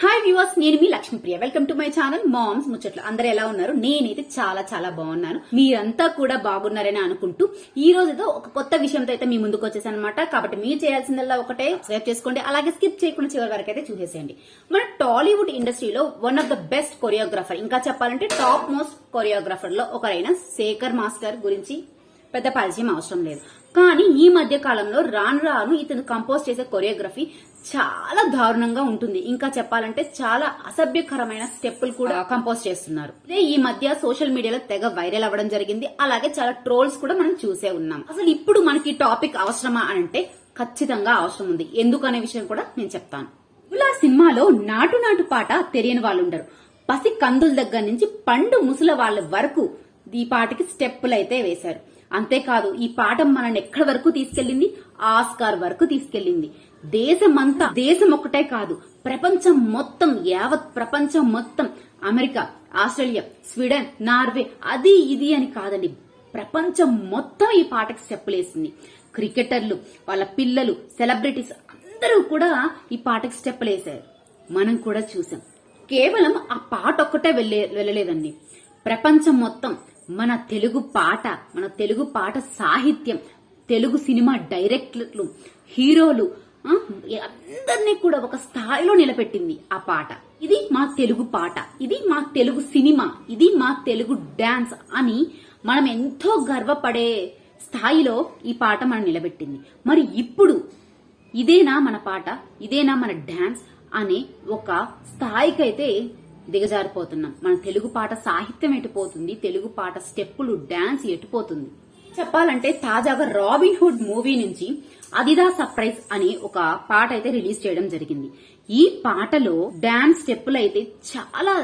Hi viewers నేను మీ Lakshmipriya. Welcome to my channel moms ముచ్చట్లు అందరూ ఎలా ఉన్నారు? నేనైతే చాలా చాలా బాగున్నాను. మీరంతా కూడా బాగున్నారని అనుకుంటూ ఈ రోజు ఏదో ఒక కొత్త విషయంతో అయితే మీ ముందుకు వచ్చేసాను అనమాట కాబట్టి మీరు చేయాల్సిందల్లా ఒకటే సబ్స్క్రైబ్ చేసుకోండి. అలాగే స్కిప్ చేయకుండా చివరి వరకు అయితే చూసేసేయండి. మన టాలీవుడ్ ఇండస్ట్రీలో one of the best choreographer ఇంకా చెప్పాలంటే టాప్ మోస్ట్ కొరియోగ్రాఫర్లో ఒకరైన శేఖర్ మాస్టర్ గురించి పెద్ద పరిచయం అవసరం లేదు. కానీ ఈ మధ్య కాలంలో రాను రాను ఇతను కంపోజ్ చేసే కొరియోగ్రఫీ చాలా దారుణంగా ఉంటుంది. ఇంకా చెప్పాలంటే చాలా అసభ్యకరమైన స్టెప్పులు కూడా కంపోజ్ చేస్తున్నారు. ఇదే ఈ మధ్య సోషల్ మీడియాలో తెగ వైరల్ అవ్వడం జరిగింది. అలాగే చాలా ట్రోల్స్ కూడా మనం చూసే ఉన్నాం. అసలు ఇప్పుడు మనకి టాపిక్ అవసరమా అని అంటే ఖచ్చితంగా అవసరం ఉంది. ఎందుకనే విషయం కూడా నేను చెప్తాను. ఇలా సినిమాలో నాటు నాటు పాట తెలియని వాళ్ళు ఉండరు. పసి కందుల దగ్గర నుంచి పండు ముసల వాళ్ళ వరకు ఈ పాటకి స్టెప్పులు అయితే వేశారు. అంతేకాదు ఈ పాట మనల్ని ఎక్కడి వరకు తీసుకెళ్ళింది ఆస్కార్ వరకు తీసుకెళ్ళింది దేశమంతా దేశం ఒక్కటే కాదు ప్రపంచం మొత్తం యావత్ ప్రపంచం మొత్తం అమెరికా ఆస్ట్రేలియా స్వీడన్ నార్వే అది ఇది అని కాదండి. ప్రపంచం మొత్తం ఈ పాటకు స్టెప్పులేసింది. క్రికెటర్లు వాళ్ళ పిల్లలు సెలబ్రిటీస్ అందరూ కూడా ఈ పాటకు స్టెప్పులేశారు. మనం కూడా చూసాం కేవలం ఆ పాట ఒక్కటే వెళ్ళే వెళ్ళలేదండి. ప్రపంచం మొత్తం మన తెలుగు పాట మన తెలుగు పాట సాహిత్యం తెలుగు సినిమా డైరెక్టర్లు హీరోలు అందరినీ కూడా ఒక స్థాయిలో నిలబెట్టింది ఆ పాట. ఇది మా తెలుగు పాట. ఇది మా తెలుగు సినిమా. ఇది మా తెలుగు డాన్స్ అని మనం ఎంతో గర్వపడే స్థాయిలో ఈ పాట మనం నిలబెట్టింది. మరి ఇప్పుడు ఇదేనా మన పాట? ఇదేనా మన డాన్స్? అనే ఒక స్థాయికైతే దిగజారిపోతున్నాం. మన తెలుగు పాట సాహిత్యం ఎటుపోతుంది తెలుగు పాట స్టెప్పులు డాన్స్ ఎటుపోతుంది చెప్పాలంటే తాజాగా రాబిన్ హుడ్ మూవీ నుంచి అదిదా సర్ప్రైజ్ అని ఒక పాట అయితే రిలీజ్ చేయడం జరిగింది. ఈ పాటలో డాన్స్ స్టెప్పులు అయితే చాలా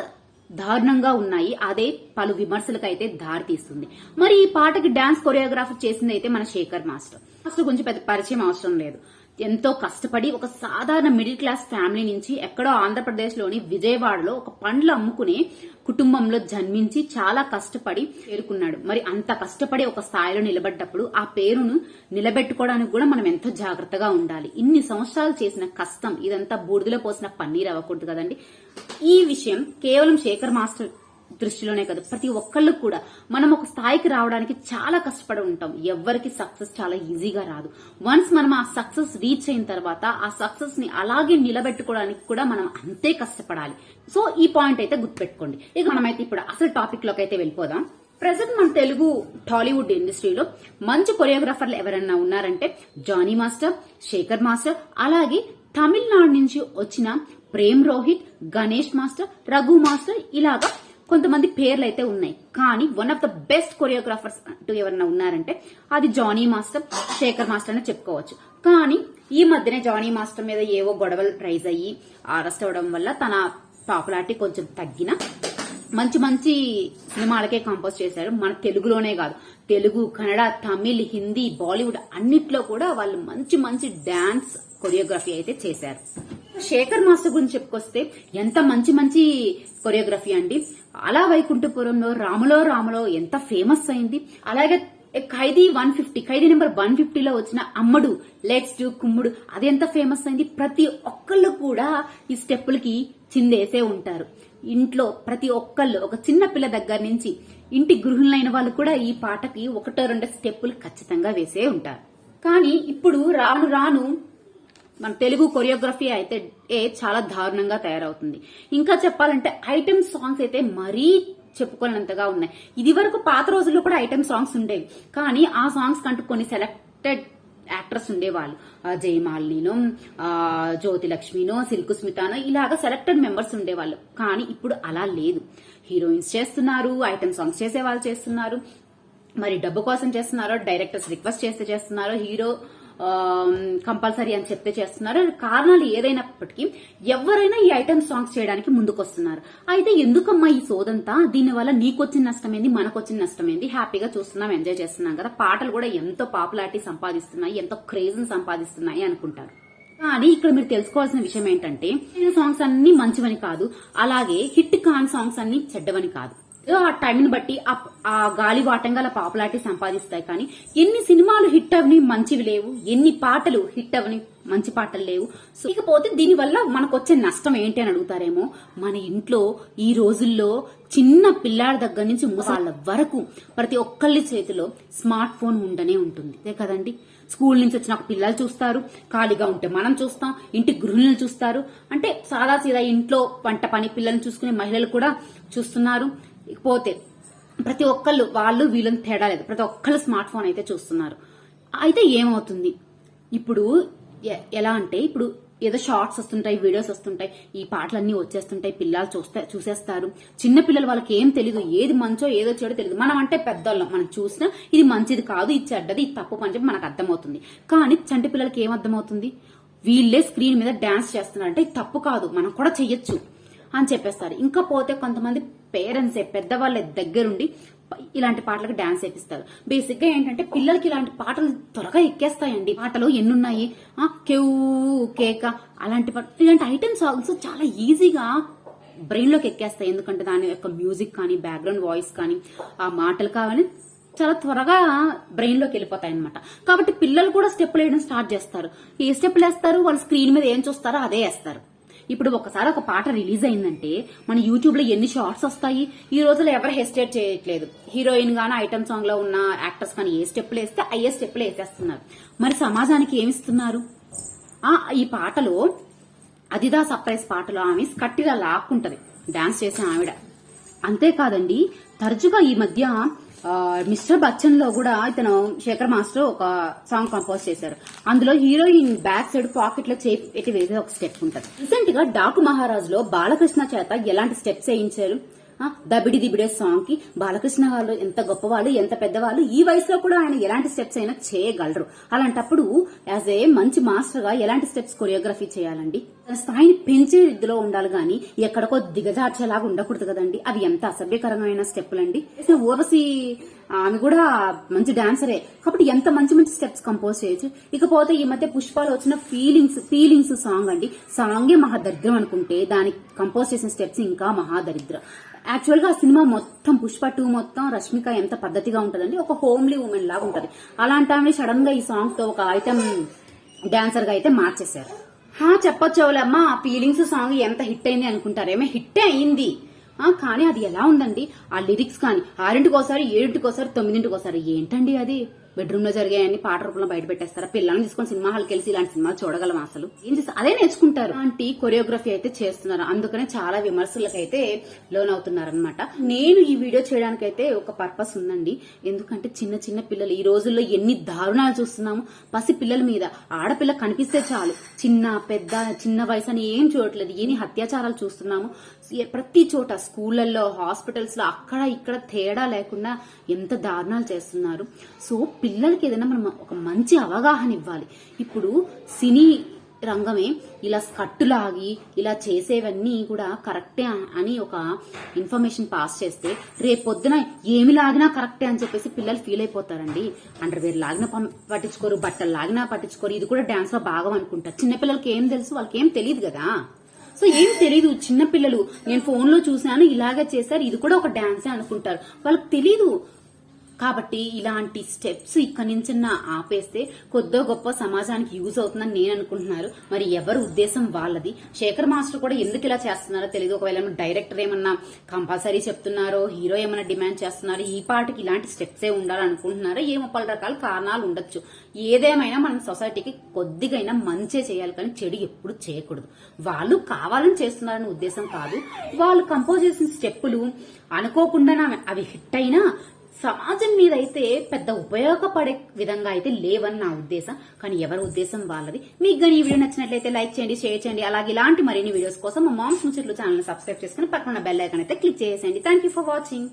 దారుణంగా ఉన్నాయి. అదే పలు విమర్శలకు అయితే దారి తీస్తుంది. మరి ఈ పాటకి డాన్స్ కొరియోగ్రాఫర్ చేసింది అయితే మన శేఖర్ మాస్టర్. అసలు గురించి పెద్ద పరిచయం అవసరం లేదు. ఎంతో కష్టపడి ఒక సాధారణ మిడిల్ క్లాస్ ఫ్యామిలీ నుంచి ఎక్కడో ఆంధ్రప్రదేశ్లోని విజయవాడలో ఒక పండ్లు అమ్ముకునే కుటుంబంలో జన్మించి చాలా కష్టపడి పేర్కొన్నాడు. మరి అంత కష్టపడి ఒక స్థాయిలో నిలబడ్డప్పుడు ఆ పేరును నిలబెట్టుకోవడానికి కూడా మనం ఎంతో జాగ్రత్తగా ఉండాలి. ఇన్ని సంవత్సరాలు చేసిన కష్టం ఇదంతా బూడిదలో పోసిన పన్నీర్ అవ్వకూడదు కదండి. ఈ విషయం కేవలం శేఖర్ మాస్టర్ దృష్టిలోనే కాదు. ప్రతి ఒక్కళ్ళు కూడా మనం ఒక స్థాయికి రావడానికి చాలా కష్టపడి ఉంటాం. ఎవ్వరికి సక్సెస్ చాలా ఈజీగా రాదు. వన్స్ మనం ఆ సక్సెస్ రీచ్ అయిన తర్వాత ఆ సక్సెస్ని అలాగే నిలబెట్టుకోవడానికి కూడా మనం అంతే కష్టపడాలి. సో ఈ పాయింట్ అయితే గుర్తుపెట్టుకోండి. ఇక మనమైతే ఇప్పుడు అసలు టాపిక్లోకి అయితే వెళ్ళిపోదాం. ప్రజెంట్ మన తెలుగు టాలీవుడ్ ఇండస్ట్రీలో మంచి కొరియోగ్రాఫర్లు ఎవరన్నా ఉన్నారంటే జానీ మాస్టర్ శేఖర్ మాస్టర్ అలాగే తమిళనాడు నుంచి వచ్చిన ప్రేమ్ రోహిత్ గణేష్ మాస్టర్ రఘు మాస్టర్ ఇలాగా కొంతమంది పేర్లు అయితే ఉన్నాయి. కానీ one of the best choreographers అంటూ ఎవరన్నా ఉన్నారంటే అది జానీ మాస్టర్ శేఖర్ మాస్టర్ అని చెప్పుకోవచ్చు. కానీ ఈ మధ్యనే జానీ మాస్టర్ మీద ఏవో గొడవలు రైజ్ అయ్యి అరెస్ట్ అవడం వల్ల తన పాపులారిటీ కొంచెం తగ్గిన. మంచి మంచి సినిమాలకే కంపోజ్ చేశారు. మన తెలుగులోనే కాదు. తెలుగు కన్నడ తమిళ్ హిందీ బాలీవుడ్ అన్నిట్లో కూడా వాళ్ళు మంచి మంచి డాన్స్ కొరియోగ్రఫీ అయితే చేశారు. శేఖర్ మాస్టర్ గురించి చెప్పుకొస్తే ఎంత మంచి మంచి కొరియోగ్రఫీ అండి. అలా వైకుంఠపురంలో రాములో రాములో ఎంత ఫేమస్ అయింది. అలాగే Khaidi one fifty Khaidi number one ఫిఫ్టీలో వచ్చిన అమ్మడు లెట్స్ డు కుమ్ముడు అది ఎంత ఫేమస్ అయింది. ప్రతి ఒక్కళ్ళు కూడా ఈ స్టెప్పులకి చిందేసే ఉంటారు. ఇంట్లో ప్రతి ఒక్కళ్ళు ఒక చిన్న పిల్ల దగ్గర నుంచి ఇంటి గృహిణులైన వాళ్ళు కూడా ఈ పాటకి ఒకటో రెండు స్టెప్పులు ఖచ్చితంగా వేసే ఉంటారు. కానీ ఇప్పుడు రాను రాను మన తెలుగు కొరియోగ్రఫీ అయితే ఏ చాలా దారుణంగా తయారవుతుంది. ఇంకా చెప్పాలంటే ఐటమ్ సాంగ్స్ అయితే మరీ చెప్పుకోలేనంతగా ఉన్నాయి. ఇది వరకు పాత రోజుల్లో కూడా ఐటమ్ సాంగ్స్ ఉండేవి. కానీ ఆ సాంగ్స్ కంటూ కొన్ని సెలెక్టెడ్ యాక్టర్స్ ఉండేవాళ్ళు. ఆ జ్యోతిలక్ష్మినో జ్యోతి సిల్కు స్మితానో ఇలాగ సెలెక్టెడ్ మెంబర్స్ ఉండేవాళ్ళు. కానీ ఇప్పుడు అలా లేదు. హీరోయిన్స్ చేస్తున్నారు ఐటమ్ సాంగ్స్ చేసే వాళ్ళు చేస్తున్నారు. మరి డబ్బు కోసం చేస్తున్నారో డైరెక్టర్స్ రిక్వెస్ట్ చేస్తే చేస్తున్నారో హీరో కంపల్సరీ అని చెప్తే చేస్తున్నారు. కారణాలు ఏదైనప్పటికీ ఎవరైనా ఈ ఐటమ్ సాంగ్స్ చేయడానికి ముందుకొస్తున్నారు. అయితే ఎందుకమ్మా ఈ సోదంతా? దీనివల్ల నీకొచ్చిన నష్టమేంది? మనకొచ్చిన నష్టమేంది? హ్యాపీగా చూస్తున్నాం ఎంజాయ్ చేస్తున్నాం కదా. పాటలు కూడా ఎంతో పాపులారిటీ సంపాదిస్తున్నాయి ఎంతో క్రేజ్ సంపాదిస్తున్నాయి అనుకుంటారు. కానీ ఇక్కడ మీరు తెలుసుకోవాల్సిన విషయం ఏంటంటే ఈ సాంగ్స్ అన్ని మంచివని కాదు. అలాగే హిట్ కాన్ సాంగ్స్ అన్ని చెడ్డవని కాదు. ఆ టైంని బట్టి ఆ- ఆ గాలి వాటంగా పాపులారిటీ సంపాదిస్తాయి కానీ ఎన్ని సినిమాలు హిట్ అవని మంచివి లేవు ఎన్ని పాటలు హిట్ అవని మంచి పాటలు లేవు. సో ఇకపోతే దీనివల్ల మనకు వచ్చే నష్టం ఏంటి అని అడుగుతారేమో మన ఇంట్లో ఈ రోజుల్లో చిన్న పిల్లాడి దగ్గర నుంచి ముసాళ్ళ వరకు ప్రతి ఒక్కళ్ళ చేతిలో స్మార్ట్ ఫోన్ ఉండనే ఉంటుంది. అదే కదండి? స్కూల్ నుంచి వచ్చిన ఒక పిల్లలు చూస్తారు ఖాళీగా ఉంటే మనం చూస్తాం ఇంటి గృహిణులు చూస్తారు. అంటే సాదా సీదా ఇంట్లో పంట పని పిల్లల్ని చూసుకునే మహిళలు కూడా చూస్తున్నారు. పోతే ప్రతి ఒక్కళ్ళు వాళ్ళు వీళ్ళని తేడా లేదు. ప్రతి ఒక్కళ్ళు స్మార్ట్ ఫోన్ అయితే చూస్తున్నారు. అయితే ఏమవుతుంది? ఇప్పుడు ఎ- ఎలా అంటే ఇప్పుడు ఏదో షార్ట్స్ వస్తుంటాయి వీడియోస్ వస్తుంటాయి ఈ పాటలన్నీ వచ్చేస్తుంటాయి పిల్లలు చూస్తే చూసేస్తారు. చిన్న పిల్లలు వాళ్ళకి ఏం తెలియదు ఏది మంచో ఏదో చెడో తెలియదు మనం అంటే పెద్దోళ్ళం మనం చూసినా ఇది మంచిది కాదు ఇది చెడ్డది ఇది తప్పు అని చెప్పి మనకు అర్థమవుతుంది. కానీ చంటి పిల్లలకి ఏం అర్థమవుతుంది? వీళ్ళే స్క్రీన్ మీద డాన్స్ చేస్తున్నారు అంటే ఇది తప్పు కాదు మనం కూడా చెయ్యొచ్చు. అని చెప్పేస్తారు. ఇంకా పోతే కొంతమంది పేరెంట్సే పెద్దవాళ్ళ దగ్గరుండి ఇలాంటి పాటలకు డాన్స్ వేపిస్తారు. బేసిక్గా ఏంటంటే పిల్లలకి ఇలాంటి పాటలు త్వరగా ఎక్కేస్తాయండి. పాటలు ఎన్నున్నాయి? ఆ, కెవ్వు కేక అలాంటి పాట ఇలాంటి ఐటమ్ సాంగ్స్ చాలా ఈజీగా బ్రెయిన్లోకి ఎక్కేస్తాయి. ఎందుకంటే దాని యొక్క మ్యూజిక్ కానీ బ్యాక్గ్రౌండ్ వాయిస్ కానీ ఆ మాటలు కావాలి చాలా త్వరగా బ్రెయిన్లోకి వెళ్ళిపోతాయి అనమాట కాబట్టి పిల్లలు కూడా స్టెప్పులు వేయడం స్టార్ట్ చేస్తారు. ఏ స్టెప్పులు వేస్తారు? వాళ్ళు స్క్రీన్ మీద ఏం చూస్తారో అదే వేస్తారు. ఇప్పుడు ఒకసారి ఒక పాట రిలీజ్ అయిందంటే మన యూట్యూబ్లో ఎన్ని షార్ట్స్ వస్తాయి? ఈ రోజుల్లో ఎవరు హెస్టేట్ చేయట్లేదు. హీరోయిన్ గానీ ఐటమ్ సాంగ్లో ఉన్న యాక్టర్స్ కానీ ఏ స్టెప్లు వేస్తే అయ్యే స్టెప్లు వేసేస్తున్నారు. మరి సమాజానికి ఏమిస్తున్నారు ఆ ఈ పాటలో అదిదా సర్ప్రైజ్ పాటలో ఆమె కట్టిలా లాక్కుంటది. డాన్స్ చేసే ఆవిడ. అంతేకాదండి తరచుగా ఈ మధ్య మిస్టర్ బచ్చన్లో కూడా ఇతను శేఖర్ మాస్టర్ ఒక సాంగ్ కంపోజ్ చేశారు. అందులో హీరోయిన్ బ్యాక్ సైడ్ పాకెట్లో చేయి పెట్టి వేసే ఒక స్టెప్ ఉంటుంది. రీసెంట్గా డాకు మహారాజ్లో బాలకృష్ణ చేత ఎలాంటి స్టెప్స్ వేయించారు? దబిడి దిబిడే సాంగ్కి బాలకృష్ణ వాళ్ళు ఎంత గొప్పవాళ్ళు ఎంత పెద్దవాళ్ళు ఈ వయసులో కూడా ఆయన ఎలాంటి స్టెప్స్ అయినా చేయగలరు. అలాంటప్పుడు యాజ్ ఏ మంచి మాస్టర్గా ఎలాంటి స్టెప్స్ కొరియోగ్రఫీ చేయాలండి? తన స్థాయిని పెంచే రీతిలో ఉండాలి గాని ఎక్కడికో దిగజార్చేలాగా ఉండకూడదు కదండి? అవి ఎంత అసభ్యకరమైన స్టెప్లండి చేసిన ఆమె కూడా మంచి డాన్సరే. కాబట్టి ఎంత మంచి మంచి స్టెప్స్ కంపోజ్ చేయొచ్చు? ఇకపోతే ఈ మధ్య పుష్పాలు వచ్చిన ఫీలింగ్స్ ఫీలింగ్స్ సాంగ్ అండి. సాంగే మహాదరిద్రం అనుకుంటే దానికి కంపోజ్ చేసిన స్టెప్స్ ఇంకా మహాదరిద్రం. యాక్చువల్గా ఆ సినిమా మొత్తం పుష్ప టూ మొత్తం రష్మిక ఎంత పద్ధతిగా ఉంటుందండి? ఒక హోమ్లీ ఉమెన్ లాగా ఉంటది. అలాంటి ఆమె సడన్గా ఈ సాంగ్తో ఒక ఐటమ్ డాన్సర్గా అయితే మార్చేశారు. హా చెప్పొచ్చోలమ్మా ఆ ఫీలింగ్స్ సాంగ్ ఎంత హిట్ అయింది అనుకుంటారేమో హిట్టే అయింది. కానీ అది ఎలా ఉందండి? ఆ లిరిక్స్ కానీ ఆరింటికోసారి ఏడింటికోసారి తొమ్మిదింటికోసారి ఏంటండి అది? బెడ్రూమ్లో జరిగాయని పాట రూపంలో బయట పెట్టేస్తారా? పిల్లల్ని తీసుకొని సినిమా హాల్కి వెళ్ళి ఇలాంటి సినిమాలు చూడగలం అసలు. ఏం చేస్తారు అదే నేర్చుకుంటారు. అలాంటి కొరియోగ్రఫీ అయితే చేస్తున్నారు. అందుకనే చాలా విమర్శలకైతే లోన్ అవుతున్నారనమాట నేను ఈ వీడియో చేయడానికి అయితే ఒక పర్పస్ ఉందండి. ఎందుకంటే చిన్న చిన్న పిల్లలు ఈ రోజుల్లో ఎన్ని దారుణాలు చూస్తున్నాము. పసి పిల్లల మీద ఆడపిల్ల కనిపిస్తే చాలు. చిన్న పెద్ద చిన్న వయసు అని ఏం చూడట్లేదు. ఎన్ని అత్యాచారాలు చూస్తున్నాము. ప్రతి చోట స్కూళ్ళల్లో హాస్పిటల్స్లో అక్కడ ఇక్కడ తేడా లేకుండా ఎంత దారుణాలు చేస్తున్నారు. సో పిల్లలకి ఏదైనా మనం ఒక మంచి అవగాహన ఇవ్వాలి. ఇప్పుడు సినీ రంగమే ఇలా స్కట్టులాగి ఇలా చేసేవన్నీ కూడా కరెక్టే అని ఒక ఇన్ఫర్మేషన్ పాస్ చేస్తే రేపొద్దున ఏమి లాగినా కరెక్టే అని చెప్పేసి పిల్లలు ఫీల్ అయిపోతారండి. అండర్వేర్ లాగినా పట్టించుకోరు బట్టలు లాగినా పట్టించుకోరు. ఇది కూడా డాన్స్లో భాగం అనుకుంటారు చిన్నపిల్లలకి ఏం తెలుసు? వాళ్ళకి ఏం తెలియదు కదా. సో ఏం తెలీదు. చిన్నపిల్లలు నేను ఫోన్లో చూశాను ఇలాగే చేశారు. ఇది కూడా ఒక డాన్సే అనుకుంటారు. వాళ్ళకి తెలీదు. కాబట్టి ఇలాంటి స్టెప్స్ ఇక్కడి నుంచి ఆపేస్తే కొద్దో గొప్ప సమాజానికి యూజ్ అవుతుందని నేను అనుకుంటున్నారు. మరి ఎవరి ఉద్దేశం వాళ్ళది? శేఖర్ మాస్టర్ కూడా ఎందుకు ఇలా చేస్తున్నారో తెలియదు ఒకవేళ డైరెక్టర్ ఏమన్నా కంపల్సరీ చెప్తున్నారో హీరో ఏమైనా డిమాండ్ చేస్తున్నారో ఈ పాటకి ఇలాంటి స్టెప్సే ఉండాలనుకుంటున్నారో ఏమో పలు రకాల కారణాలు ఉండొచ్చు. ఏదేమైనా మనం సొసైటీకి కొద్దిగైనా మంచే చేయాలి కానీ చెడు ఎప్పుడు చేయకూడదు. వాళ్ళు కావాలని చేస్తున్నారనే ఉద్దేశం కాదు. వాళ్ళు కంపోజ్ చేసిన స్టెప్పులు అనుకోకుండా అవి హిట్ అయినా సమాజం మీద అయితే పెద్ద ఉపయోగపడే విధంగా అయితే లేవని నా ఉద్దేశం. కానీ ఎవరి ఉద్దేశం వాళ్ళది? మీకు కానీ ఈ వీడియో నచ్చినట్లయితే లైక్ చేయండి షేర్ చేయండి అలాగే ఇలాంటి మరిన్ని వీడియోస్ కోసం మా మామ్స్ ముచ్చట్లు ఛానల్ సబ్స్క్రైబ్ చేసుకుని పక్కన బెల్ ఐకాన్ అయితే క్లిక్ చేసేయండి. Thank you for watching